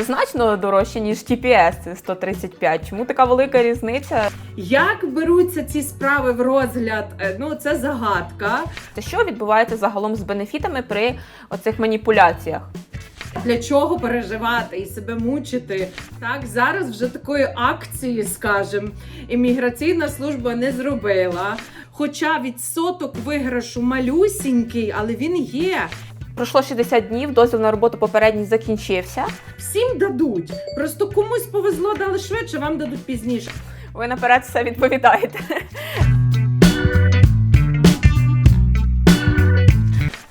це значно дорожче, ніж TPS, це 135. Чому така велика різниця? Як беруться ці справи в розгляд? Е, Ну це загадка. Це що відбувається загалом з бенефітами при оцих маніпуляціях? Для чого переживати і себе мучити? Так зараз вже такої акції, скажем, імміграційна служба не зробила. Хоча відсоток виграшу малюсінький, але він є. Пройшло 60 днів, дозвіл на роботу попередній закінчився. Всім дадуть. Просто комусь повезло, дали швидше, вам дадуть пізніше. Ви наперед все відповідаєте.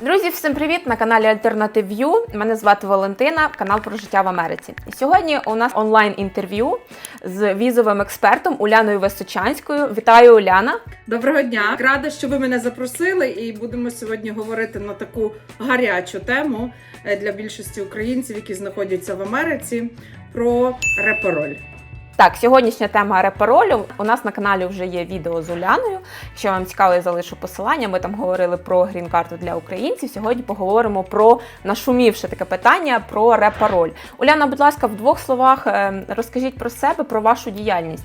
Друзі, всім привіт на каналі Alternative View. Мене звати Валентина, канал про життя в Америці. І сьогодні у нас онлайн інтерв'ю з візовим експертом Уляною Височанською. Вітаю, Уляна. Доброго дня! Рада, що ви мене запросили, і будемо сьогодні говорити на таку гарячу тему е, для більшості українців, які знаходяться в Америці, про репароль. Так, сьогоднішня тема репаролю. У нас на каналі вже є відео з Уляною. Якщо вам цікаво, я залишу посилання. Ми там говорили про грін-карту для українців. Сьогодні поговоримо про нашумівше таке питання про репароль. Уляна, будь ласка, в двох словах е, розкажіть про себе, про вашу діяльність.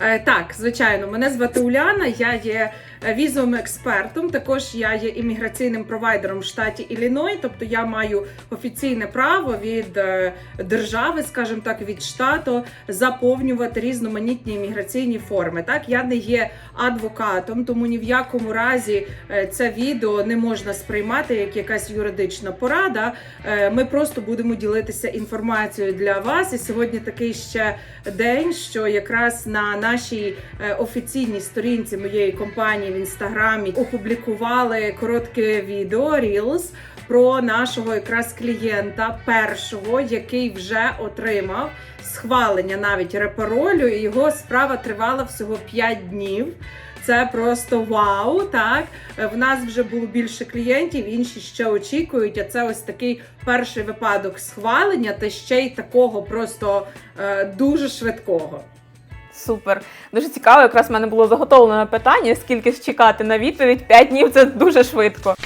Е, Так, звичайно, мене звати Уляна. Я є візовим експертом. Також я є імміграційним провайдером в штаті Ілліной. Тобто я маю офіційне право від е, держави, скажімо так, від штату заповнювати різноманітні імміграційні форми. Так, я не є адвокатом, тому ні в якому разі е, це відео не можна сприймати як якась юридична порада. Е, Ми просто будемо ділитися інформацією для вас. І сьогодні такий ще день, що якраз на нашій е, офіційній сторінці моєї компанії в інстаграмі опублікували коротке відео Reels про нашого якраз клієнта першого, який вже отримав схвалення навіть репаролю. І його справа тривала всього 5 днів. Це просто вау. Так Е, в нас вже було більше клієнтів, інші ще очікують. А це ось такий перший випадок схвалення, та ще й такого просто е, дуже швидкого. Супер, дуже цікаво. Якраз в мене було заготовлене питання, скільки ж чекати на відповідь. 5 днів це дуже швидко.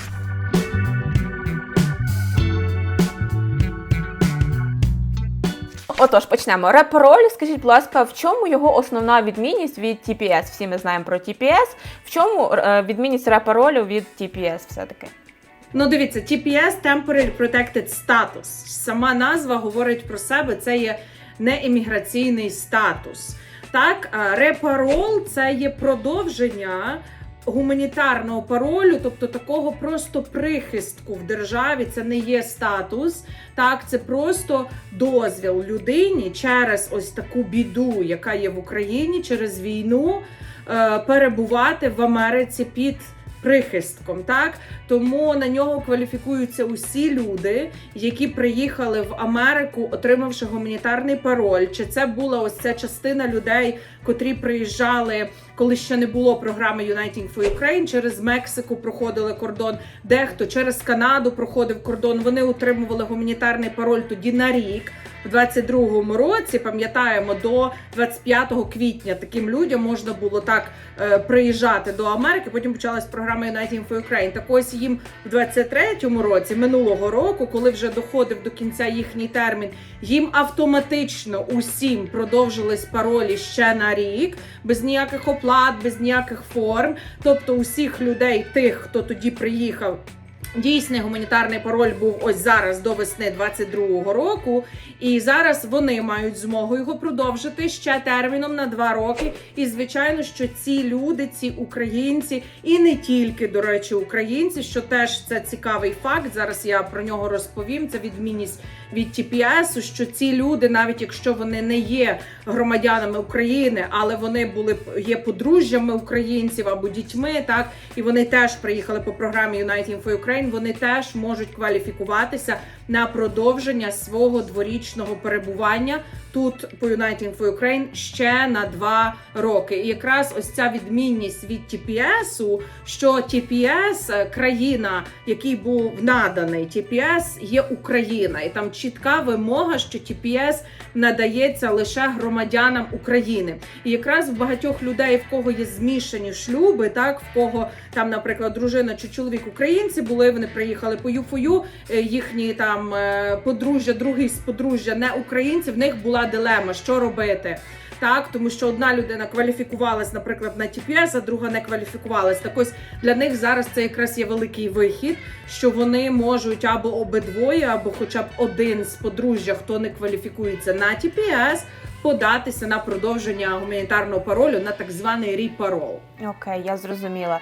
Отож, почнемо. Репароль, скажіть, будь ласка, в чому його основна відмінність від TPS? Всі ми знаємо про TPS. В чому е, відмінність репаролю від TPS все-таки? Ну, дивіться, TPS Temporary Protected Status. Сама назва говорить про себе. Це є не імміграційний статус. Так, а репарол це є продовження гуманітарного паролю, тобто такого просто прихистку в державі. Це не є статус. Так, це просто дозвіл людині через ось таку біду, яка є в Україні, через війну, е, перебувати в Америці під. Прихистком, так тому на нього кваліфікуються усі люди, які приїхали в Америку, отримавши гуманітарний пароль. Чи це була ось ця частина людей, котрі приїжджали, коли ще не було програми Uniting for Ukraine, через Мексику проходили кордон, дехто через Канаду проходив кордон. Вони отримували гуманітарний пароль тоді на рік. В 22-му році пам'ятаємо до 25 квітня таким людям можна було так е, приїжджати до Америки. Потім почалась програма Uniting for Ukraine. Так ось їм в 23-му році минулого року, коли вже доходив до кінця їхній термін, їм автоматично усім продовжились паролі ще на рік, без ніяких оплат, без ніяких форм. Тобто, усіх людей, тих, хто тоді приїхав. Дійсний гуманітарний пароль був ось зараз до весни 22-го року, і зараз вони мають змогу його продовжити ще терміном на два роки. І звичайно, що ці люди, ці українці, і не тільки до речі, українці, що теж це цікавий факт. Зараз я про нього розповім. Це відмінність від TPS, що ці люди, навіть якщо вони не є громадянами України, але вони були є подружжями українців або дітьми, так і вони теж приїхали по програмі Uniting for Ukraine, Вони теж можуть кваліфікуватися на продовження свого дворічного перебування тут по Uniting for Ukraine ще на два роки. І якраз ось ця відмінність від TPS, що TPS, е, країна, який був наданий TPS, є Україна, і там чітка вимога, що TPS надається лише громадянам України. І якраз в багатьох людей, в кого є змішані шлюби, так в кого там, наприклад, дружина чи чоловік українці були, вони приїхали по ЮФОЮ, е, їхні там е, подружжя, другий з подружжя не українці. В них була дилема, що робити. Так, тому що одна людина кваліфікувалась, наприклад, на TPS, а друга не кваліфікувалась. Так ось для них зараз це якраз є великий вихід, що вони можуть або обидвоє, або хоча б один з подружжя, хто не кваліфікується на TPS, податися на продовження гуманітарного паролю на так званий ріпарол. Окей, я зрозуміла.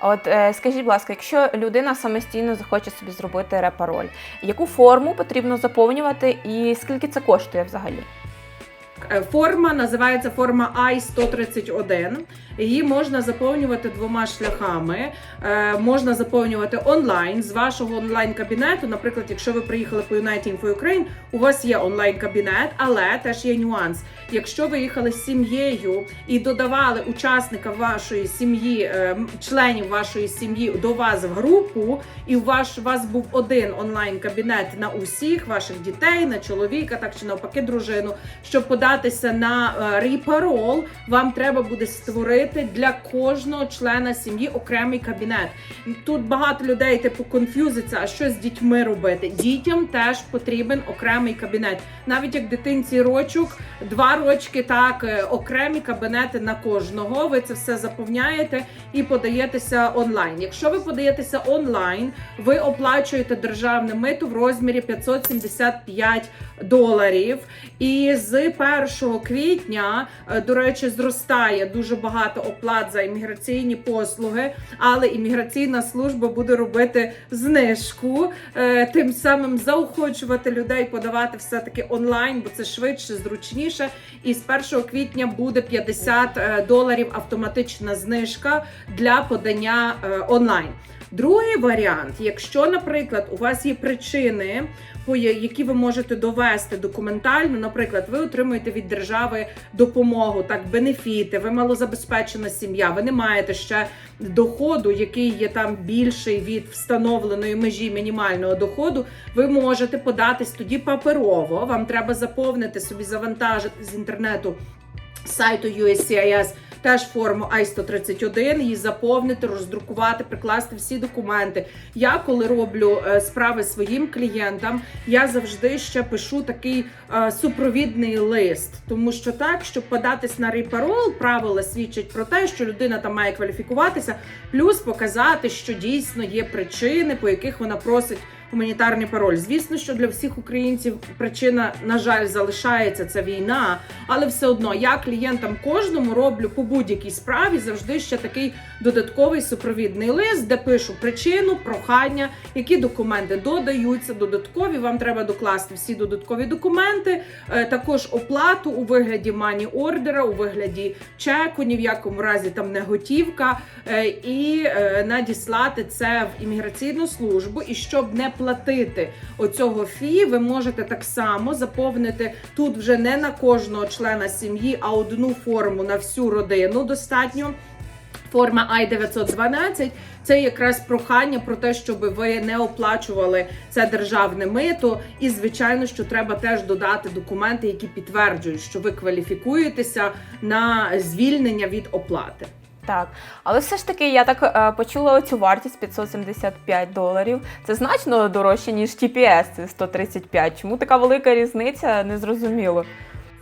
От е, скажіть, будь ласка, якщо людина самостійно захоче собі зробити репароль, яку форму потрібно заповнювати і скільки це коштує взагалі? Е, Форма називається форма I-131. Її можна заповнювати двома шляхами. Е, можна заповнювати онлайн з вашого онлайн-кабінету. Наприклад, якщо ви приїхали по United for Ukraine, у вас є онлайн-кабінет, але теж є нюанс. Якщо ви їхали з сім'єю і додавали учасника вашої сім'ї, е, членів вашої сім'ї до вас в групу, і у ваш у вас був один онлайн-кабінет на усіх ваших дітей, на чоловіка, так чи навпаки, дружину, щоб податися на ріпарол, вам треба буде створити для кожного члена сім'ї окремий кабінет. Тут багато людей типу конфюзиться, а що з дітьми робити? Дітям теж потрібен окремий кабінет. Навіть як дитинці рочок, два рочки, так е, окремі кабінети на кожного. Ви це все заповняєте і подаєтеся онлайн. Якщо ви подаєтеся онлайн, ви оплачуєте державне мито в розмірі 575 доларів. І з 1 квітня, е, до речі, зростає дуже багато оплат за імміграційні послуги, але імміграційна служба буде робити знижку, е, тим самим заохочувати людей подавати все таки онлайн, бо це швидше, зручніше. І з 1 квітня буде 50 е, доларів автоматична знижка для подання онлайн. Другий варіант, якщо, наприклад, у вас є причини, які ви можете довести документально, наприклад, ви отримуєте від держави допомогу, так бенефіти, ви малозабезпечена сім'я, ви не маєте ще доходу, який є там більший від встановленої межі мінімального доходу, ви можете податись тоді паперово. Вам треба заповнити собі завантажити з інтернету сайту USCIS теж форму I-131, її заповнити, роздрукувати, прикласти всі документи. Я коли роблю е, справи своїм клієнтам, я завжди ще пишу такий е, супровідний лист, тому що так, щоб податись на репарол, правила свідчать про те, що людина там має кваліфікуватися, плюс показати, що дійсно є причини, по яких вона просить. Гуманітарний пароль. Звісно, що для всіх українців причина, на жаль, залишається це війна, але все одно я клієнтам кожному роблю по будь-якій справі завжди ще такий додатковий супровідний лист, де пишу причину, прохання, які документи додаються. Додаткові вам треба докласти всі додаткові документи, е, також оплату у вигляді мані ордера, у вигляді чеку, ні в якому разі там не готівка, е, і е, надіслати це в імміграційну службу. І щоб не платити оцього фі, ви можете так само заповнити тут вже не на кожного члена сім'ї, а одну форму на всю родину достатньо. Форма I-912 – це якраз прохання про те, щоб ви не оплачували це державне мито. І звичайно, що треба теж додати документи, які підтверджують, що ви кваліфікуєтеся на звільнення від оплати. Так, але все ж таки я так е, почула цю вартість 575 доларів. Це значно дорожче, ніж TPS, це 135. Чому така велика різниця? Незрозуміло.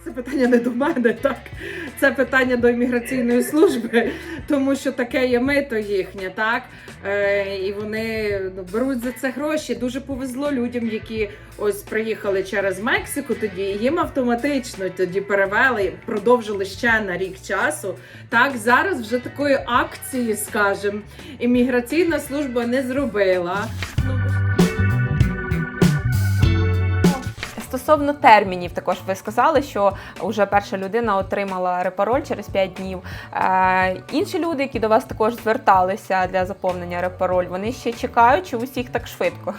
Це питання не до мене, так це питання до імміграційної служби, тому що таке є мито їхнє, так е, і вони ну, беруть за це гроші. Дуже повезло людям, які ось приїхали через Мексику. Тоді їм автоматично тоді перевели, продовжили ще на рік часу. Так зараз вже такої акції, скажімо, імміграційна служба не зробила. Ну, Стосовно термінів, також ви сказали, що вже перша людина отримала репароль через 5 днів. Е, інші люди, які до вас також зверталися для заповнення репароль, вони ще чекають, чи усіх так швидко?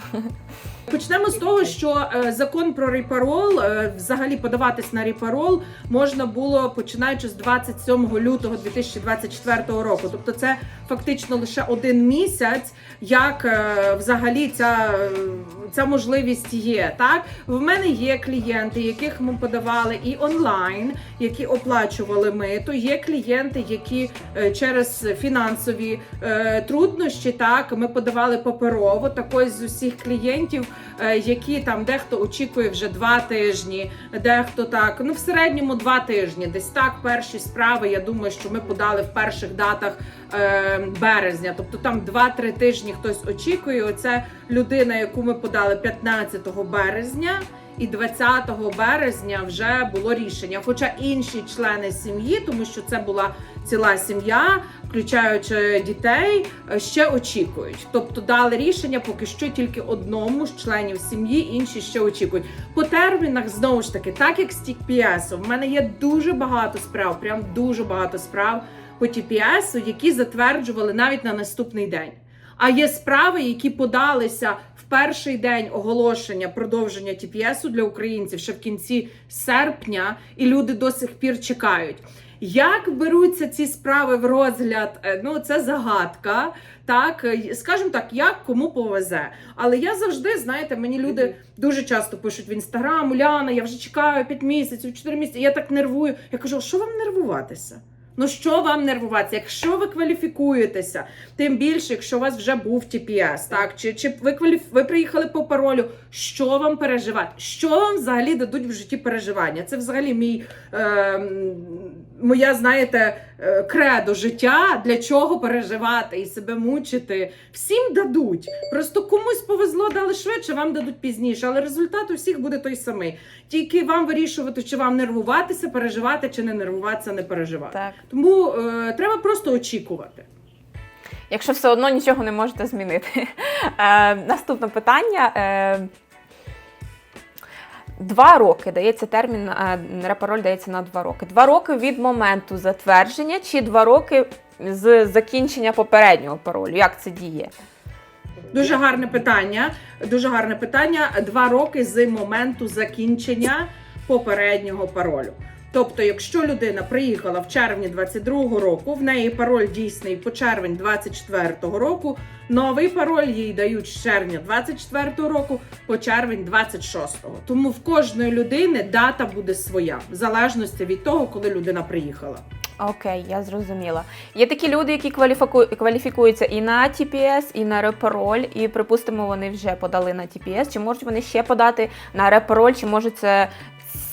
Почнемо з того, що е, закон про репарол, е, взагалі подаватись на репарол можна було починаючи з 27 лютого 2024 року. Тобто, це фактично лише один місяць, як е, взагалі ця, ця можливість є. Так в мене є клієнти, яких ми подавали і онлайн, які оплачували мито. Є клієнти, які через фінансові труднощі, так ми подавали паперово. Так з усіх клієнтів, які там дехто очікує вже два тижні, дехто так. Ну в середньому два тижні. Десь так перші справи. Я думаю, що ми подали в перших датах е, березня. Тобто там 2-3 тижні хтось очікує. Оце людина, яку ми подали 15 березня. І 20 березня вже було рішення. Хоча інші члени сім'ї, тому що це була ціла сім'я, включаючи дітей, е, ще очікують. Тобто дали рішення поки що тільки одному з членів сім'ї, інші ще очікують. По термінах знову ж таки, так як з TPS, в мене є дуже багато справ, прям дуже багато справ по TPS, які затверджували навіть на наступний день. А є справи, які подалися в перший день оголошення продовження TPS для українців ще в кінці серпня, і люди до сих пір чекають. Як беруться ці справи в розгляд? Е, Ну це загадка. Так, е, скажімо так, як кому повезе. Але я завжди, знаєте, мені люди дуже часто пишуть в інстаграм, Уляна, я вже чекаю 5 місяців, 4 місяці. Я так нервую. Я кажу, що вам нервуватися? Ну що вам нервуватися? Якщо ви кваліфікуєтеся, тим більше, якщо у вас вже був TPS, так чи, чи ви кваліф... ви приїхали по паролю, що вам переживати? Що вам взагалі дадуть в житті переживання? Це взагалі мій е, моя, знаєте, е, кредо життя. Для чого переживати і себе мучити? Всім дадуть. Просто комусь повезло, дали швидше, вам дадуть пізніше, але результат у всіх буде той самий. Тільки вам вирішувати, чи вам нервуватися, переживати, чи не нервуватися, не переживати. Так. Тому е, треба просто очікувати. Якщо все одно нічого не можете змінити. Е, наступне питання. Е, Два роки дається термін, е, репароль дається на два роки. Два роки від моменту затвердження чи два роки з закінчення попереднього паролю? Як це діє? Дуже гарне питання. Дуже гарне питання. Два роки з моменту закінчення попереднього паролю. Тобто, якщо людина приїхала в червні 22-го року, в неї пароль дійсний по червень 24-го року. Новий пароль їй дають з червня 24-го року по червень 26-го. Тому в кожної людини дата буде своя, в залежності від того, коли людина приїхала. Окей, я зрозуміла. Є такі люди, які кваліфіку- кваліфікуються і на TPS, і на репароль, і припустимо, вони вже подали на TPS. Чи можуть вони ще подати на репароль, чи може це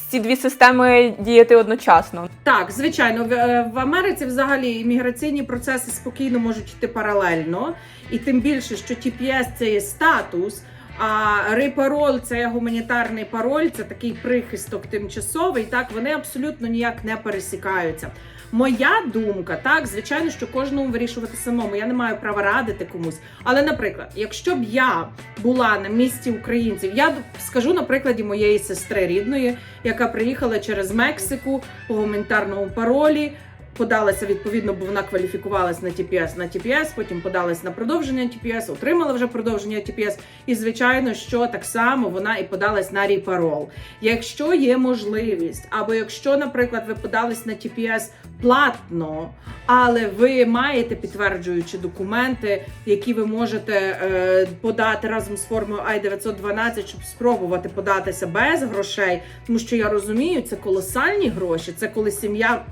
ці дві системи діяти одночасно? Так, звичайно, в, е, в Америці взагалі імміграційні процеси спокійно можуть йти паралельно, і тим більше, що TPS – це є статус. А репароль це гуманітарний пароль, це такий прихисток тимчасовий. Так вони абсолютно ніяк не пересікаються. Моя думка, так, звичайно, що кожному вирішувати самому. Я не маю права радити комусь. Але, наприклад, якщо б я була на місці українців, я скажу на прикладі моєї сестри рідної, яка приїхала через Мексику по гуманітарному паролі. Подалася відповідно, бо вона кваліфікувалась на TPS на TPS, потім подалась на продовження TPS, отримала вже продовження TPS. І звичайно, що так само вона і подалась на репарол. Якщо є можливість, або якщо, наприклад, ви подались на TPS платно, але ви маєте підтверджуючі документи, які ви можете е, подати разом з формою I-912, щоб спробувати податися без грошей, тому що я розумію, це колосальні гроші. Це коли сім'я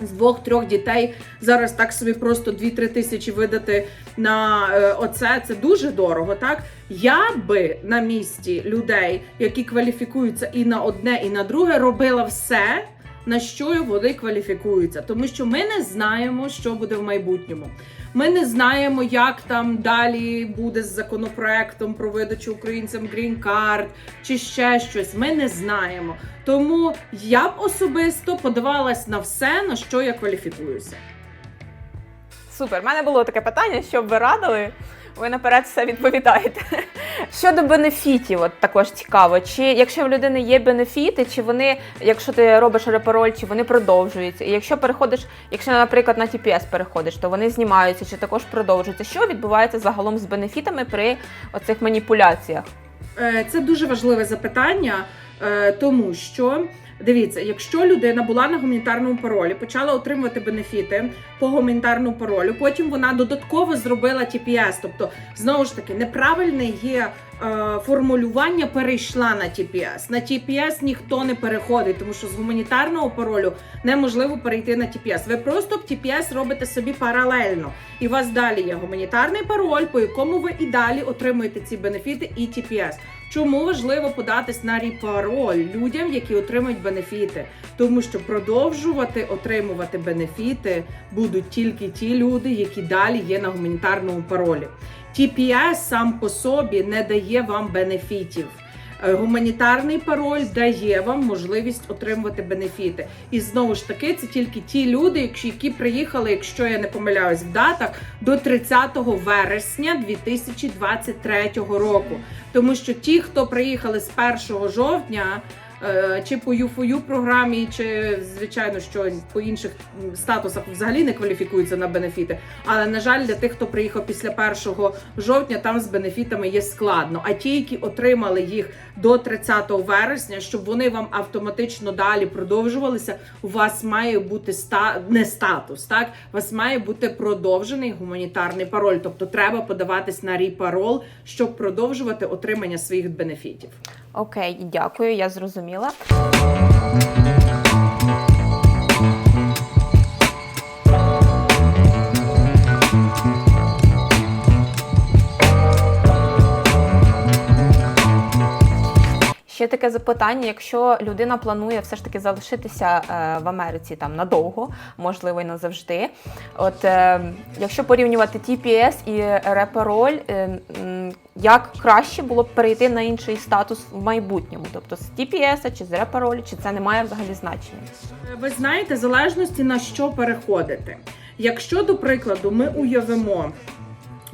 з двох-трьох дітей зараз так собі просто 2-3 тисячі видати на е, оце. Це дуже дорого. Так я би на місці людей, які кваліфікуються і на одне, і на друге, робила все. На що вони кваліфікуються, тому що ми не знаємо, що буде в майбутньому. Ми не знаємо, як там далі буде з законопроектом про видачу українцям грін-карт чи ще щось. Ми не знаємо. Тому я б особисто подавалась на все, на що я кваліфікуюся. Супер, в мене було таке питання, що б ви радили. Ви наперед все відповідаєте. Щодо бенефітів, от також цікаво. Чи якщо в людини є бенефіти, чи вони, якщо ти робиш репароль, чи вони продовжуються? І якщо переходиш, якщо, наприклад, на TPS переходиш, то вони знімаються чи також продовжуються. Що відбувається загалом з бенефітами при оцих маніпуляціях? Е, Це дуже важливе запитання, е, тому що дивіться, якщо людина була на гуманітарному паролі, почала отримувати бенефіти по гуманітарному паролю, потім вона додатково зробила TPS, тобто знову ж таки неправильне є. е, Формулювання перейшла на TPS. На TPS ніхто не переходить, тому що з гуманітарного паролю неможливо перейти на TPS. Ви просто TPS робите собі паралельно. І у вас далі є гуманітарний пароль, по якому ви і далі отримуєте ці бенефіти і TPS. Чому важливо податись на ріпароль людям, які отримують бенефіти? Тому що продовжувати отримувати бенефіти будуть тільки ті люди, які далі є на гуманітарному паролі. TPS сам по собі не дає вам бенефітів. Е, Гуманітарний пароль дає вам можливість отримувати бенефіти. І знову ж таки, це тільки ті люди, які приїхали, якщо я не помиляюсь в датах, до 30 вересня 2023 року. Тому що ті, хто приїхали з 1 жовтня. Е, Чи по ЮФОЮ програмі, чи звичайно, що по інших статусах взагалі не кваліфікуються на бенефіти. Але на жаль, для тих, хто приїхав після 1 жовтня, там з бенефітами є складно. А ті, які отримали їх до 30 вересня, щоб вони вам автоматично далі продовжувалися, у вас має бути ста... не статус. Так, у вас має бути продовжений гуманітарний пароль. Тобто треба подаватись на ріпарол, щоб продовжувати отримання своїх бенефітів. Окей, дякую, я зрозуміла. Ще таке запитання: якщо людина планує все ж таки залишитися е, в Америці там надовго, можливо, і назавжди. От е, якщо порівнювати TPS і репароль, е, як краще було б перейти на інший статус в майбутньому, тобто з TPS чи з репаролю, чи це не має взагалі значення? Ви знаєте, залежності на що переходити. Якщо, до прикладу, ми уявимо,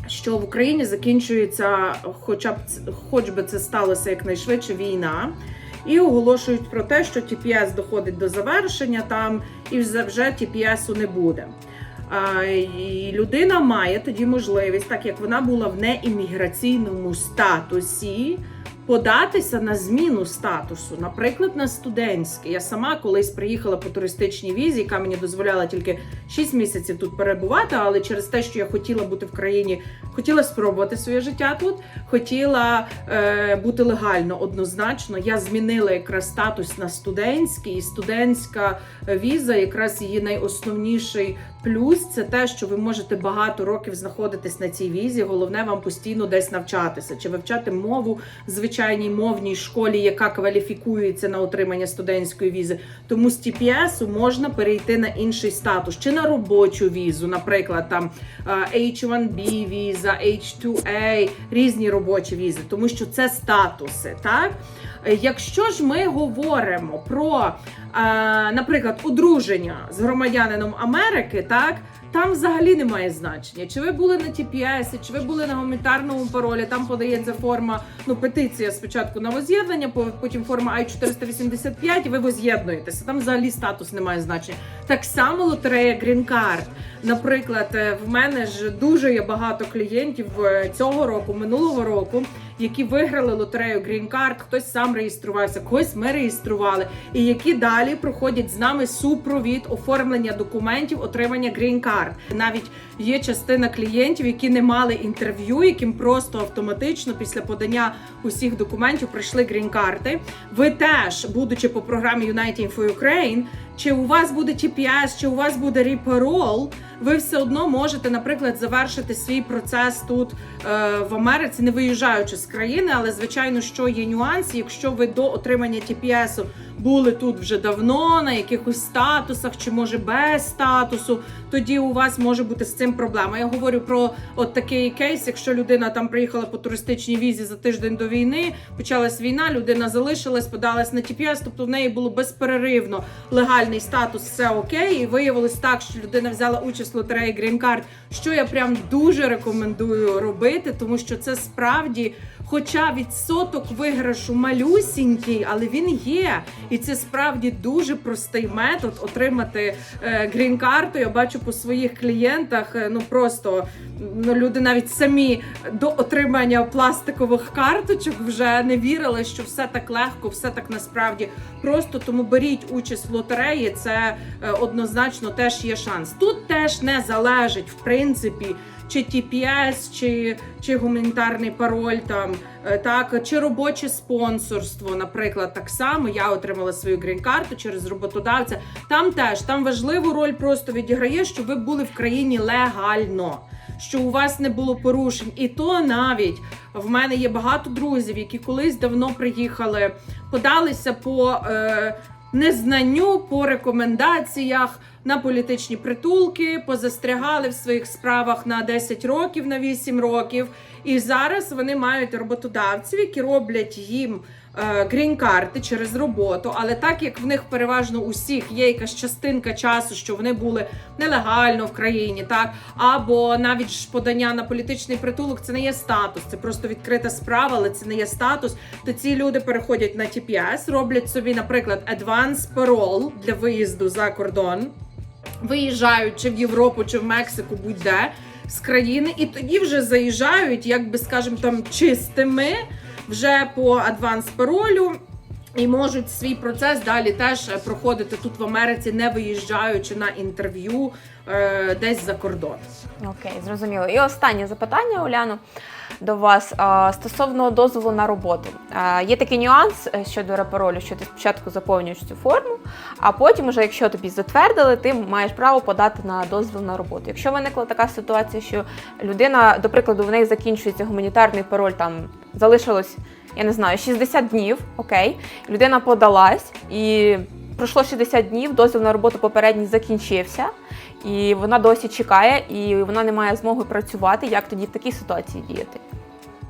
що в Україні закінчується, хоча б хоч би це сталося якнайшвидше війна, і оголошують про те, що TPS доходить до завершення там і вже TPS-у не буде. І людина має тоді можливість, так як вона була в неімміграційному статусі, податися на зміну статусу, наприклад, на студентський. Я сама колись приїхала по туристичній візі, яка мені дозволяла тільки 6 місяців тут перебувати, але через те, що я хотіла бути в країні, хотіла спробувати своє життя тут, хотіла е, бути легально однозначно. Я змінила якраз статус на студентський, і студентська віза, якраз її найосновніший плюс це те, що ви можете багато років знаходитись на цій візі. Головне вам постійно десь навчатися чи вивчати мову в звичайній мовній школі, яка кваліфікується на отримання студентської візи. Тому з TPS можна перейти на інший статус чи на робочу візу, наприклад, там е, H1B віза, H2A, різні робочі візи, тому що це статуси, так? Е, Якщо ж ми говоримо про, е, наприклад, одруження з громадянином Америки, так там взагалі немає значення. Чи ви були на TPS, чи ви були на гуманітарному паролі, там подається форма, ну петиція спочатку на воз'єднання, по- потім форма I-485, і ви воз'єднуєтеся. Там взагалі статус не має значення. Так само лотерея Green Card. Наприклад, е, в мене ж дуже є багато клієнтів е, цього року, минулого року, які виграли лотерею Green Card, хтось сам реєструвався, когось ми реєстрували, і які далі проходять з нами супровід оформлення документів, отримання Green Card. Навіть є частина клієнтів, які не мали інтерв'ю, яким просто автоматично після подання усіх документів прийшли Card. Ви теж, будучи по програмі Uniting for Ukraine, чи у вас буде TPS, чи у вас буде репарол, ви все одно можете, наприклад, завершити свій процес тут е, в Америці, не виїжджаючи з країни. Але звичайно, що є нюанс, якщо ви до отримання TPS були тут вже давно, на якихось статусах, чи може без статусу, тоді у вас може бути з цим проблема. Я говорю про от такий кейс, якщо людина там приїхала по туристичній візі за тиждень до війни, почалась війна, людина залишилась, подалась на TPS, тобто в неї було безперервно легальний статус, все окей. І виявилось так, що людина взяла участь в лотереї Green Card, що я прям дуже рекомендую робити, тому що це справді Хоча відсоток виграшу малюсінький, але він є. І це справді дуже простий метод отримати е, грін-карту. Я бачу по своїх клієнтах. е, Ну просто ну, люди навіть самі до отримання пластикових карточок вже не вірили, що все так легко, все так насправді просто. Тому беріть участь в лотереї. Це е, однозначно теж є шанс. Тут теж не залежить в принципі. Чи TPS, чи, чи гуманітарний пароль, там е, так, чи робоче спонсорство, наприклад, так само я отримала свою грін-карту через роботодавця. Там теж там важливу роль просто відіграє, що ви були в країні легально, що у вас не було порушень. І то навіть в мене є багато друзів, які колись давно приїхали, подалися по е, незнанню, по рекомендаціях. На політичні притулки позастрягали в своїх справах на 10 років, на 8 років. І зараз вони мають роботодавців, які роблять їм грін-карти через роботу. Але так як в них переважно усіх є якась частинка часу, що вони були нелегально в країні, так або навіть подання на політичний притулок, це не є статус, це просто відкрита справа, але це не є статус. То ці люди переходять на TPS, роблять собі, наприклад, advance parole для виїзду за кордон виїжджають чи в Європу, чи в Мексику, будь-де з країни, і тоді вже заїжджають, як би скажемо, там чистими вже по адванс паролю. І можуть свій процес далі теж е, проходити тут в Америці, не виїжджаючи на інтерв'ю е, десь за кордон. Окей, зрозуміло. І останнє запитання, Уляно, до вас а, стосовно дозволу на роботу. А, Є такий нюанс е, щодо репаролю, що ти спочатку заповнюєш цю форму, а потім, уже, якщо тобі затвердили, ти маєш право подати на дозвіл на роботу. Якщо виникла така ситуація, що людина, до прикладу, в неї закінчується гуманітарний пароль, там залишилось, я не знаю, 60 днів, окей, людина подалась і. Пройшло 60 днів, дозвіл на роботу попередній закінчився, і вона досі чекає, і вона не має змоги працювати. Як тоді в такій ситуації діяти?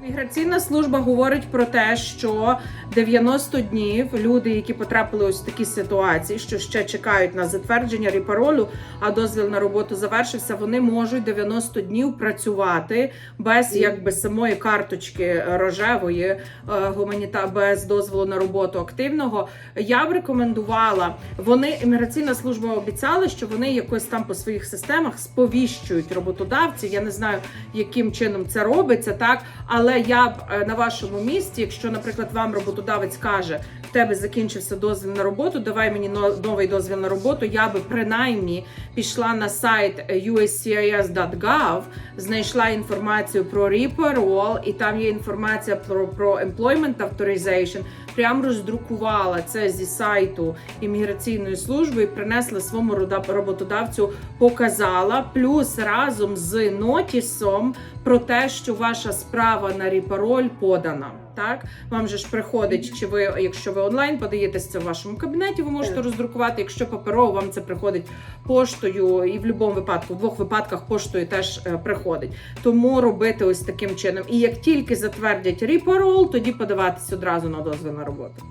Міграційна служба говорить про те, що 90 днів люди, які потрапили ось в такі ситуації, що ще чекають на затвердження репаролю, а дозвіл на роботу завершився, вони можуть 90 днів працювати без якби самої карточки рожевої е, гуманіта без дозволу на роботу активного. Я б рекомендувала. Вони імміграційна служба обіцяла, що вони якось там по своїх системах сповіщують роботодавців. Я не знаю, яким чином це робиться, так але я б е, на вашому місці, якщо, наприклад, вам роботодавець каже, в тебе закінчився дозвіл на роботу, давай мені новий дозвіл на роботу. Я би принаймні пішла на сайт uscis.gov, знайшла інформацію про reparole, і там є інформація про, про employment authorization, прям роздрукувала це зі сайту імміграційної служби і принесла своєму роботодавцю, показала, плюс разом з нотісом про те, що ваша справа на репароль подана. Так, вам же ж приходить, чи ви, якщо ви онлайн подаєтесь це в вашому кабінеті, ви можете роздрукувати. Якщо паперово, вам це приходить поштою, і в будь-якому випадку, в двох випадках поштою теж е, приходить. Тому робити ось таким чином. І як тільки затвердять ріпорол, тоді подаватись одразу на дозвіл на роботу.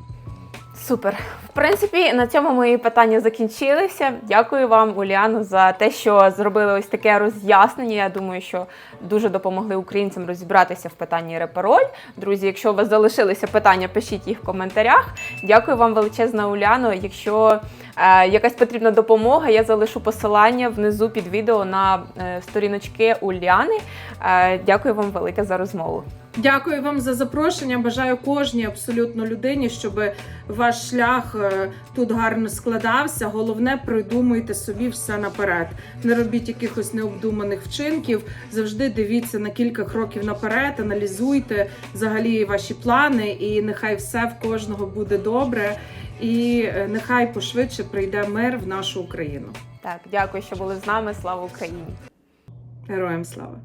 Супер. В принципі, на цьому мої питання закінчилися. Дякую вам, Уляну, за те, що зробили ось таке роз'яснення. Я думаю, що дуже допомогли українцям розібратися в питанні репароль. Друзі, якщо у вас залишилися питання, пишіть їх в коментарях. Дякую вам величезна, Уляно. Якщо якась потрібна допомога, я залишу посилання внизу під відео на е, сторіночки Уляни. Е, дякую вам велике за розмову. Дякую вам за запрошення. Бажаю кожній абсолютно людині, щоб ваш шлях е, тут гарно складався. Головне, придумуйте собі все наперед. Не робіть якихось необдуманих вчинків. Завжди дивіться на кілька кроків наперед, аналізуйте взагалі ваші плани, і нехай все в кожного буде добре. І е, нехай пошвидше прийде мир в нашу Україну. Так, дякую, що були з нами. Слава Україні! Героям слава!